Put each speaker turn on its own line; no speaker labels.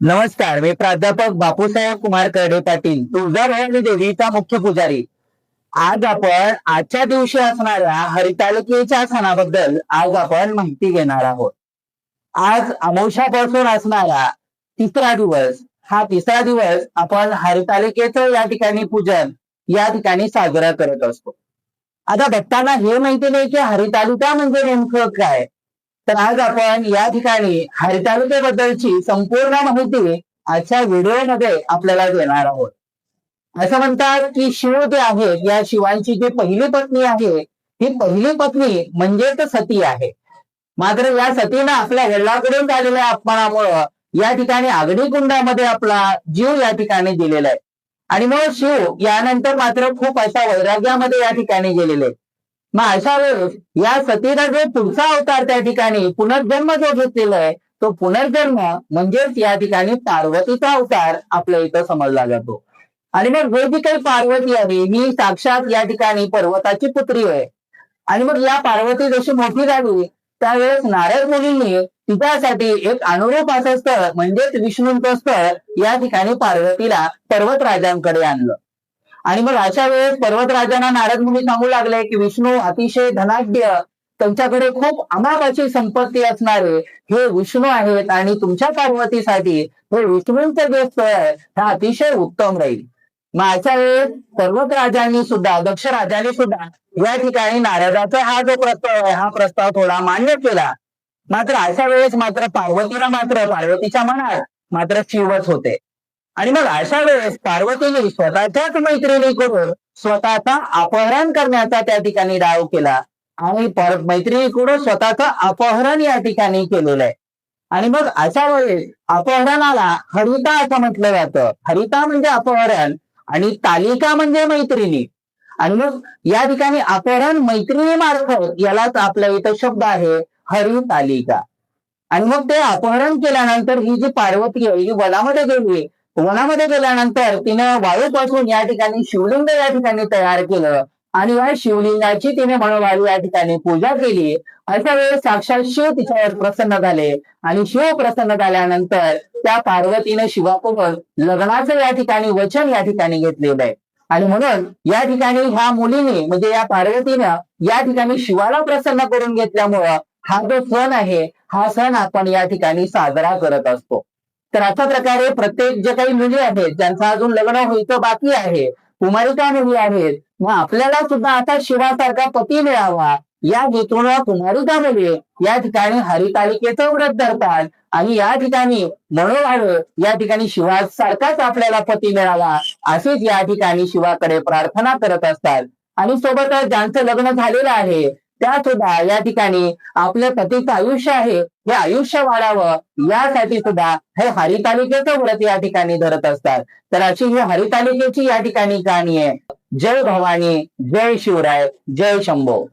नमस्कार मी प्राध्यापक बापूसाहेब कुमार कर्डे पाटील तुळजाभवानी देवीचा मुख्य पुजारी. आज आपण आजच्या दिवशी असणाऱ्या हरितालिकेच्या सणाबद्दल आज आपण माहिती घेणार आहोत. आज अमावश्यापासून असणारा तिसरा दिवस हा तिसरा दिवस आपण हरितालिकेचं या ठिकाणी पूजन या ठिकाणी साजरा करत असतो. आता बघताना हे माहिती नाही की हरितालिका म्हणजे नेमकं काय? तर आज आपण या ठिकाणी हरितालुक्याबद्दलची संपूर्ण माहिती आजच्या व्हिडिओमध्ये आपल्याला देणार आहोत. असं म्हणतात की शिव जे आहेत या शिवांची जी पहिली पत्नी आहे ही पहिली पत्नी म्हणजेच सती आहे. मात्र या सतीनं आपल्या वडिलांकडून झालेल्या अपमानामुळं या ठिकाणी आगडी कुंडामध्ये आपला जीव या ठिकाणी दिलेला आहे. आणि मग शिव यानंतर मात्र खूप अशा वैराग्यामध्ये या ठिकाणी गेलेले आहेत. मग अशा वेळेस या सतीला जो पुढचा अवतार त्या ठिकाणी पुनर्जन्म जो घेतलेला आहे तो पुनर्जन्म म्हणजेच या ठिकाणी पार्वतीचा अवतार आपल्या इथं समजला जातो. आणि मग हे जी काही पार्वती आहे ही साक्षात या ठिकाणी पर्वताची पुत्री आहे. आणि मग या पार्वती जशी मोठी झाली त्यावेळेस नारद मुलींनी तिच्यासाठी एक अनुरूप असं स्थळ म्हणजेच विष्णूंचं स्थळ या ठिकाणी पार्वतीला पर्वतराजांकडे आणलं. आणि मग अशा वेळेस पर्वतराजांना नारद मुनी सांगू लागले की विष्णू अतिशय धनाढ्य त्यांच्याकडे खूप अमाबाची संपत्ती असणारे हे विष्णू आहेत आणि तुमच्या पार्वतीसाठी हे विष्णूंचं जे स्थळ आहे. हे अतिशय उत्तम राहील. मग अशा वेळेस पर्वतराजांनी सुद्धा दक्ष राजांनी सुद्धा या ठिकाणी नारदाचा हा जो प्रस्ताव आहे हा प्रस्ताव थोडा मान्य केला. मात्र अशा वेळेस मात्र पार्वतीला मात्र पार्वतीच्या मनात मात्र शिवच होते. आणि मग अशा वेळेस पार्वतीने स्वतःच्याच मैत्रिणी करून स्वतःचा अपहरण करण्याचा त्या ठिकाणी डाव केला. आणि पर- मैत्रिणीकडून स्वतःचं अपहरण या ठिकाणी केलेलं आहे. आणि मग अशा वेळेस अपहरणाला हरिता असं म्हटलं जातं. हरिता म्हणजे अपहरण आणि तालिका म्हणजे मैत्रिणी. आणि मग या ठिकाणी अपहरण मैत्रिणी मार्फत यालाच आपल्या इथं शब्द आहे हरितालिका आणि मग ते अपहरण केल्यानंतर ही जी पार्वती आहे ही वनामध्ये गेली वनामध्ये गेल्यानंतर तिनं वाळूपासून या ठिकाणी शिवलिंग या ठिकाणी तयार केलं. आणि या शिवलिंगाची तिने मनोभावी या ठिकाणी पूजा केली. अशा वेळेस साक्षात शिव तिच्यावर प्रसन्न झाले. आणि शिव प्रसन्न झाल्यानंतर त्या पार्वतीनं शिवाकडून लग्नाचं या ठिकाणी वचन या ठिकाणी घेतलेलं आहे. आणि म्हणून या ठिकाणी ह्या मुलीने म्हणजे या पार्वतीनं या ठिकाणी शिवाला प्रसन्न करून घेतल्यामुळं हा जो सण आहे हा सण आपण या ठिकाणी साजरा करत असतो. तर अशा प्रकारे प्रत्येक जे काही मुली आहेत ज्यांचं अजून लग्न व्हायचं बाकी आहे कुमारिका मुली आहेत मग आपल्याला सुद्धा आता शिवासारखा पती मिळावा या हेतून कुमारिका मुली या ठिकाणी हरितालिकेचं व्रत धरतात. आणि या ठिकाणी मनोभावे या ठिकाणी शिवासारखाच आपल्याला पती मिळावा असेच या ठिकाणी शिवाकडे प्रार्थना करत असतात. आणि सोबतच ज्यांचं लग्न झालेलं आहे त्या सुद्धा या ठिकाणी आपल्या पतीचं आयुष्य आहे. हे आयुष्य वाढावं यासाठी सुद्धा हे हरितालिकेचं व्रत या ठिकाणी धरत असतात. तर अशी ही हरितालिकेची या ठिकाणी कहाणी आहे. जय भवानी जय शिवराय जय शंभो.